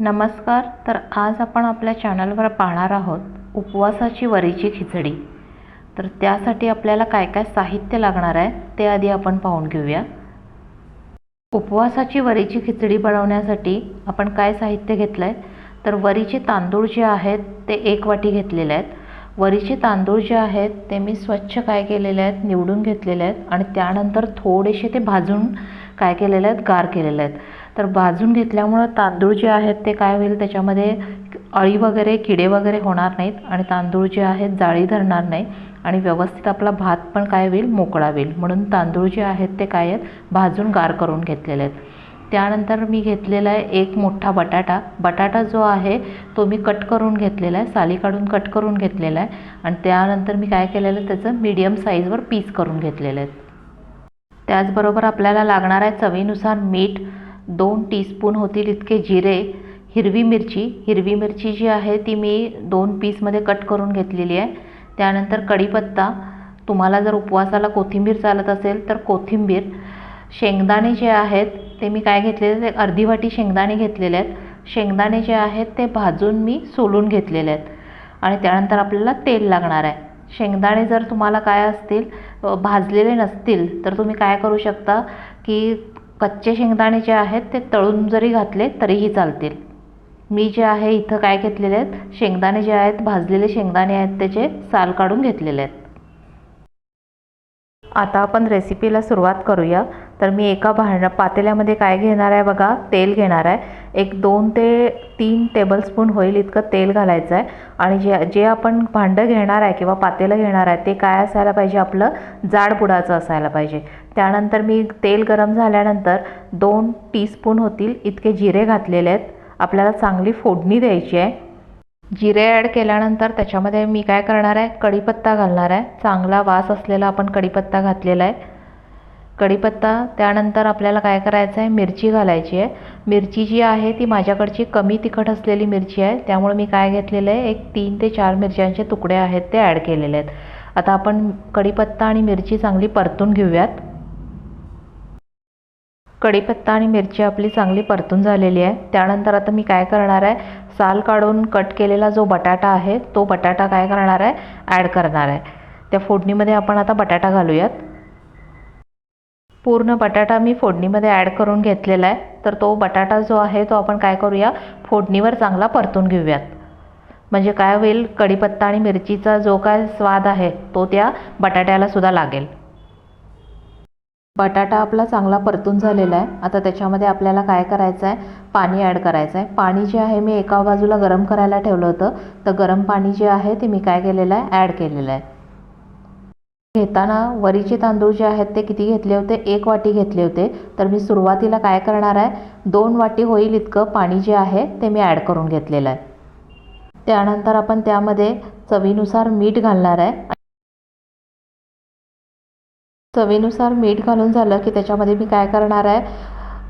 नमस्कार तर आज आपण आपल्या चॅनलवर पाहणार आहोत उपवासाची वरीची खिचडी. तर त्यासाठी आपल्याला काय काय साहित्य लागणार आहे ते आधी आपण पाहून घेऊया. उपवासाची वरीची खिचडी बनवण्यासाठी आपण काय साहित्य घेतलं आहे तर वरीचे तांदूळ जे आहेत ते एक वाटी घेतलेले आहेत. वरीचे तांदूळ जे आहेत ते मी स्वच्छ काय केलेले आहेत निवडून घेतलेले आहेत आणि त्यानंतर थोडेसे ते भाजून काय केलेले आहेत गार केलेले आहेत. तर भाजून घेतल्यामुळं तांदूळ जे आहेत ते काय होईल त्याच्यामध्ये अळी वगैरे किडे वगैरे होणार नाहीत आणि तांदूळ जे आहेत जाळी धरणार नाही आणि व्यवस्थित आपला भात पण काय होईल मोकळा होईल. म्हणून तांदूळ जे आहेत ते काय आहेत भाजून गार करून घेतलेले आहेत. त्यानंतर मी घेतलेला आहे एक मोठा बटाटा. बटाटा जो आहे तो मी कट करून घेतलेला आहे साली काढून कट करून घेतलेला आहे आणि त्यानंतर मी काय केलेलं आहे त्याचं मीडियम साईजवर पीस करून घेतलेले आहेत त्याचबरोबर आपल्याला लागणार आहे चवीनुसार मीठ. दोन टीस्पून होतील इतके जिरे हिरवी मिरची. हिरवी मिरची जी आहे ती मी दोन पीसमध्ये कट करून घेतलेली आहे. त्यानंतर कढीपत्ता. तुम्हाला जर उपवासाला कोथिंबीर चालत असेल तर कोथिंबीर. शेंगदाणे जे आहेत ते मी काय घेतलेले ते अर्धी वाटी शेंगदाणे घेतलेले आहेत. शेंगदाणे जे आहेत ते भाजून मी सोलून घेतलेले आहेत. आणि त्यानंतर आपल्याला तेल लागणार आहे. शेंगदाणे जर तुम्हाला काय असतील भाजलेले नसतील तर तुम्ही काय करू शकता की कच्चे शेंगदाणे जे आहेत ते तळून जरी घातले तरीही चालतील. मी जे आहे इथं काय घेतलेले आहेत? शेंगदाणे जे आहेत भाजलेले शेंगदाणे आहेत त्याचे साल काढून घेतलेले आहेत. आता आपण रेसिपीला सुरुवात करूया. तर मी एका भांड पातेल्यामध्ये काय घेणार आहे बघा? तेल घेणार आहे. एक दोन ते तीन टेबलस्पून होईल इतकं तेल घालायचं आहे. आणि जे जे आपण भांडं घेणार आहे किंवा पातेलं घेणार आहे ते काय असायला पाहिजे? आपलं जाड बुडाचं असायला पाहिजे. त्यानंतर मी तेल गरम झाल्यानंतर दोन टीस्पून होतील इतके जिरे घातलेले आहेत. आपल्याला चांगली फोडणी द्यायची आहे. जिरे ॲड केल्यानंतर त्याच्यामध्ये मी काय करणार आहे? कढीपत्ता घालणार आहे. चांगला वास असलेला आपण कढीपत्ता घातलेला आहे. कढीपत्ता त्यानंतर आपल्याला काय करायचं आहे? मिरची घालायची आहे. मिरची जी आहे ती माझ्याकडची कमी तिखट असलेली मिरची आहे. त्यामुळे मी काय घेतलेलं आहे? एक तीन ते चार मिरच्यांचे तुकडे आहेत ते ॲड केलेले आहेत. आता आपण कढीपत्ता आणि मिरची चांगली परतून घेऊयात. कढीपत्ता आणि मिरची आपली चांगली परतून झालेली आहे. त्यानंतर आता मी काय करणार आहे? साल काढून कट केलेला जो बटाटा आहे तो बटाटा काय करणार आहे? ॲड करणार आहे. त्या फोडणीमध्ये आपण आता बटाटा घालूयात. पूर्ण बटाटा मी फोडणीमध्ये ॲड करून घेतलेला आहे. तर तो बटाटा जो आहे तो आपण काय करूया? फोडणीवर चांगला परतून घेऊयात. म्हणजे काय होईल? कढीपत्ता आणि मिरचीचा जो काय स्वाद आहे तो त्या बटाट्याला सुद्धा लागेल. बटाटा आपला चांगला परतून झालेला आहे. आता त्याच्यामध्ये आपल्याला काय करायचं आहे पाणी ॲड करायचं आहे पाणी जे आहे मी एका बाजूला गरम करायला ठेवलं होतं. तर गरम पाणी जे आहे ते मी काय केलेलं आहे? ॲड केलेलं आहे. घेताना वरीचे तांदूळ जे आहेत ते किती घेतले होते? एक वाटी घेतले होते. तर मी सुरुवातीला काय करणार आहे? दोन वाटी होईल इतकं पाणी जे आहे ते मी ॲड करून घेतलेलं आहे. त्यानंतर आपण त्यामध्ये चवीनुसार मीठ घालणार आहे. चवीनुसार मीठ घालून झालं की त्याच्यामध्ये मी काय करणार आहे?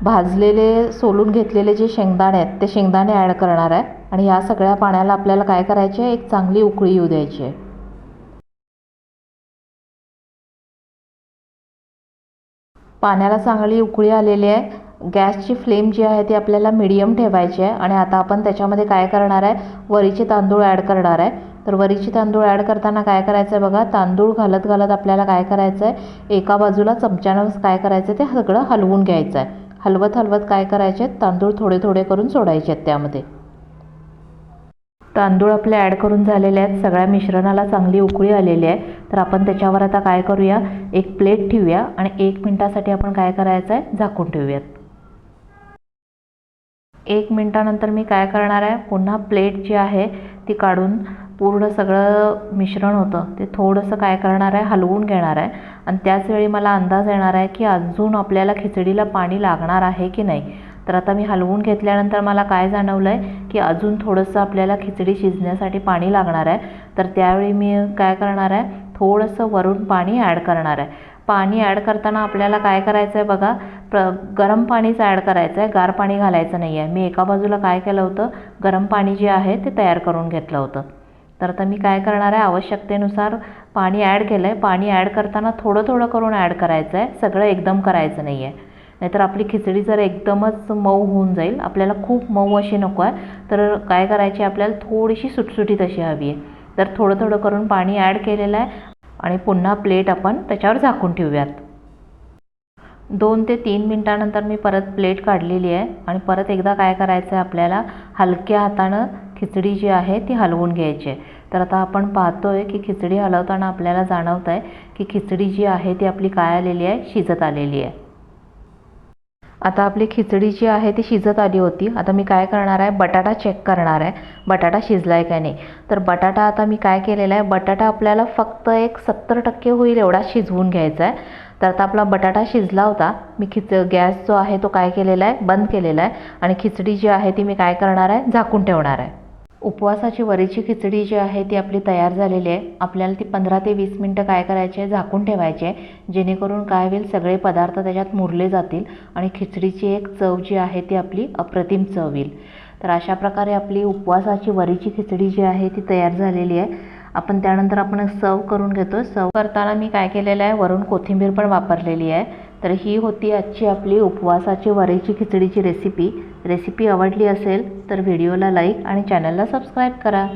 भाजलेले सोलून घेतलेले जे शेंगदाणे आहेत ते शेंगदाणे ॲड करणार आहे. आणि या सगळ्या पाण्याला आपल्याला काय करायचे? आहे एक चांगली उकळी येऊ द्यायची आहे. पाण्याला चांगली उकळी आलेली आहे. गॅसची फ्लेम जी आहे ती आपल्याला मिडियम ठेवायची आहे. आणि आता आपण त्याच्यामध्ये काय करणार आहे? वरीचे तांदूळ ॲड करणार आहे. तर वरीचे तांदूळ ॲड करताना काय करायचं आहे बघा? तांदूळ घालत घालत आपल्याला काय करायचं आहे? एका बाजूला चमच्यानं काय करायचं आहे? ते सगळं हलवून घ्यायचं आहे. हलवत हलवत काय करायचे आहेत? तांदूळ थोडे थोडे करून सोडायचे आहेत त्यामध्ये. तांदूळ आपले ॲड करून झालेले आहेत. सगळ्या मिश्रणाला चांगली उकळी आलेली आहे. तर आपण त्याच्यावर आता काय करूया? एक प्लेट ठेवूया. आणि एक मिनटासाठी आपण काय करायचं आहे? झाकून ठेवूयात. एक मिनटानंतर मी काय करणार आहे पुन्हा प्लेट जी आहे ती काढून पूर्ण सगळं मिश्रण होतं ते थोडंसं काय करणार आहे हलवून घेणार आहे. आणि त्याचवेळी मला अंदाज येणार आहे की अजून आपल्याला खिचडीला पाणी लागणार आहे की नाही. तर आता मी हलवून घेतल्यानंतर मला काय जाणवलं आहे की अजून थोडंसं आपल्याला खिचडी शिजण्यासाठी पाणी लागणार आहे. तर त्यावेळी मी काय करणार आहे थोडंसं वरून पाणी ॲड करणार आहे. पाणी ॲड करताना आपल्याला काय करायचं आहे बघा प्र गरम पाणीच ॲड करायचं आहे गार पाणी घालायचं नाही आहे मी एका बाजूला काय केलं होतं गरम पाणी जे आहे ते तयार करून घेतलं होतं. तर आता मी काय करणार आहे आवश्यकतेनुसार पाणी ॲड केलं आहे पाणी ॲड करताना थोडं थोडं करून ॲड करायचं आहे सगळं एकदम करायचं नाही आहे नाहीतर आपली खिचडी जर एकदमच मऊ होऊन जाईल आपल्याला खूप मऊ अशी नको आहे. तर काय करायची आपल्याला थोडीशी सुटसुटीत अशी हवी आहे. तर थोडं थोडं करून पाणी ॲड केलेलं आहे. आणि पुन्हा प्लेट आपण त्याच्यावर झाकून ठेवूयात. दोन ते तीन मिनटानंतर मी परत प्लेट काढलेली आहे आणि परत एकदा काय करायचं आहे आपल्याला हलक्या हातानं खिचडी जी आहे ती हलवून घ्यायची आहे. तर आता आपण पाहतो आहे की खिचडी हलवताना आपल्याला जाणवत आहे की खिचडी जी आहे ती आपली काय आलेली आहे? शिजत आलेली आहे. आता आपली खिचडी जी आहे ती शिजत आली होती. आता मी काय करणार आहे? बटाटा चेक करणार आहे. बटाटा शिजला आहे का नाही? तर बटाटा आता मी काय केलेला आहे? बटाटा आपल्याला फक्त एक सत्तर टक्के होईल एवढा शिजवून घ्यायचा आहे. तर आता आपला बटाटा शिजला होता. मी खिच गॅस जो आहे तो काय केलेला आहे? बंद केलेला आहे. आणि खिचडी जी आहे ती मी काय करणार आहे? झाकून ठेवणार आहे. उपवासाची वरीची खिचडी जी आहे ती आपली तयार झालेली आहे. आपल्याला ती पंधरा ते वीस मिनटं काय करायचे आहे? झाकून ठेवायचे आहे. जेणेकरून काय होईल? सगळे पदार्थ त्याच्यात मुरले जातील आणि खिचडीची एक चव जी आहे ती आपली अप्रतिम चव येईल. तर अशा प्रकारे आपली उपवासाची वरीची खिचडी जी आहे ती तयार झालेली आहे. आपण त्यानंतर आपण सर्व करून घेतो सर्व करताना मी काय केलेलं आहे? वरून कोथिंबीर पण वापरलेली आहे. तर ही होती आजची आपली उपवासाची वारीची खिचडीची रेसिपी रेसिपी आवडली असेल तर व्हिडिओला लाईक आणि चॅनलला सबस्क्राईब करा.